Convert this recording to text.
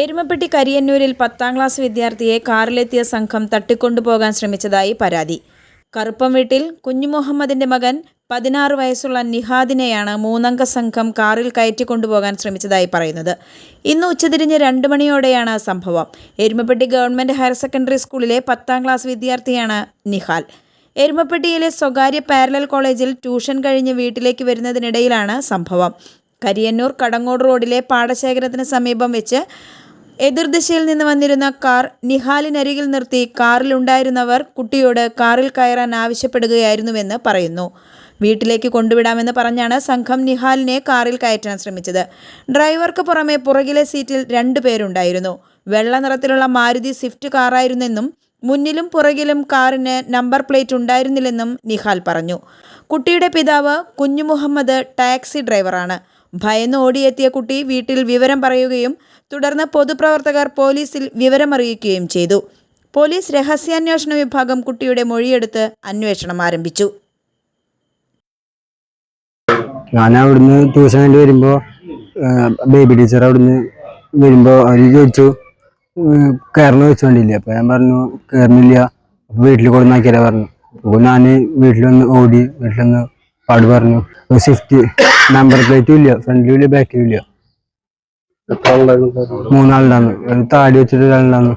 എരുമപ്പെട്ടി കരിയന്നൂരിൽ പത്താം ക്ലാസ് വിദ്യാർത്ഥിയെ കാറിലെത്തിയ സംഘം തട്ടിക്കൊണ്ടുപോകാൻ ശ്രമിച്ചതായി പരാതി. കറുപ്പം വീട്ടിൽ കുഞ്ഞുമുഹമ്മദിന്റെ മകൻ പതിനാറ് വയസ്സുള്ള നിഹാദിനെയാണ് മൂന്നംഗ സംഘം കാറിൽ കയറ്റിക്കൊണ്ടുപോകാൻ ശ്രമിച്ചതായി പറയുന്നത്. ഇന്ന് ഉച്ചതിരിഞ്ഞ് രണ്ട് മണിയോടെയാണ് സംഭവം. എരുമപ്പെട്ടി ഗവൺമെന്റ് ഹയർ സെക്കൻഡറി സ്കൂളിലെ പത്താം ക്ലാസ് വിദ്യാർത്ഥിയാണ് നിഹാൽ. എരുമപ്പെട്ടിയിലെ സ്വകാര്യ പാരലൽ കോളേജിൽ ട്യൂഷൻ കഴിഞ്ഞ് വീട്ടിലേക്ക് വരുന്നതിനിടയിലാണ് സംഭവം. കരിയന്നൂർ കടങ്ങോട് റോഡിലെ പാടശേഖരത്തിന് സമീപം വെച്ച് എതിർദിശയിൽ നിന്ന് വന്നിരുന്ന കാർ നിഹാലിനരികിൽ നിർത്തി കാറിലുണ്ടായിരുന്നവർ കുട്ടിയോട് കാറിൽ കയറാൻ ആവശ്യപ്പെടുകയായിരുന്നുവെന്ന് പറയുന്നു. വീട്ടിലേക്ക് കൊണ്ടുവിടാമെന്ന് പറഞ്ഞാണ് സംഘം നിഹാലിനെ കാറിൽ കയറ്റാൻ ശ്രമിച്ചത്. ഡ്രൈവർക്ക് പുറമെ പുറകിലെ സീറ്റിൽ രണ്ടു പേരുണ്ടായിരുന്നു. വെള്ള നിറത്തിലുള്ള മാരുതി സ്വിഫ്റ്റ് കാറായിരുന്നെന്നും മുന്നിലും പുറകിലും കാറിന് നമ്പർ പ്ലേറ്റ് ഉണ്ടായിരുന്നില്ലെന്നും നിഹാൽ പറഞ്ഞു. കുട്ടിയുടെ പിതാവ് കുഞ്ഞു മുഹമ്മദ് ടാക്സി ഡ്രൈവറാണ്. ഭയന്ന് ഓടിയെത്തിയ കുട്ടി വീട്ടിൽ വിവരം പറയുകയും തുടർന്ന് പൊതുപ്രവർത്തകർ പോലീസിൽ വിവരമറിയിക്കുകയും ചെയ്തു. പോലീസ് രഹസ്യാന്വേഷണ വിഭാഗം കുട്ടിയുടെ മൊഴിയെടുത്ത് അന്വേഷണം ആരംഭിച്ചു. ഞാൻ അവിടുന്ന് ട്യൂഷൻ വേണ്ടി വരുമ്പോൾ ബേബി ടീച്ചർ അവിടുന്ന് വരുമ്പോൾ അവർ ചോദിച്ചു കയറണ വെച്ച് വേണ്ടിയില്ല അപ്പോൾ ഞാൻ പറഞ്ഞു കയറുന്നില്ല വീട്ടിൽ കൊണ്ടുവന്നാക്കിയാലേ പറഞ്ഞു. അപ്പോൾ ഞാൻ വീട്ടിലൊന്ന് ഓടി വീട്ടിലൊന്ന് പാട് പറഞ്ഞു. സ്വിഫ്റ്റ് നമ്പർ പ്ലേറ്റും ഇല്ല ഫ്രണ്ടിലും ഇല്ല ബാക്കിലും ഇല്ല. മൂന്നാളുണ്ടാന്ന് താടി വെച്ചിട്ട് ഒരാളുണ്ടാന്ന്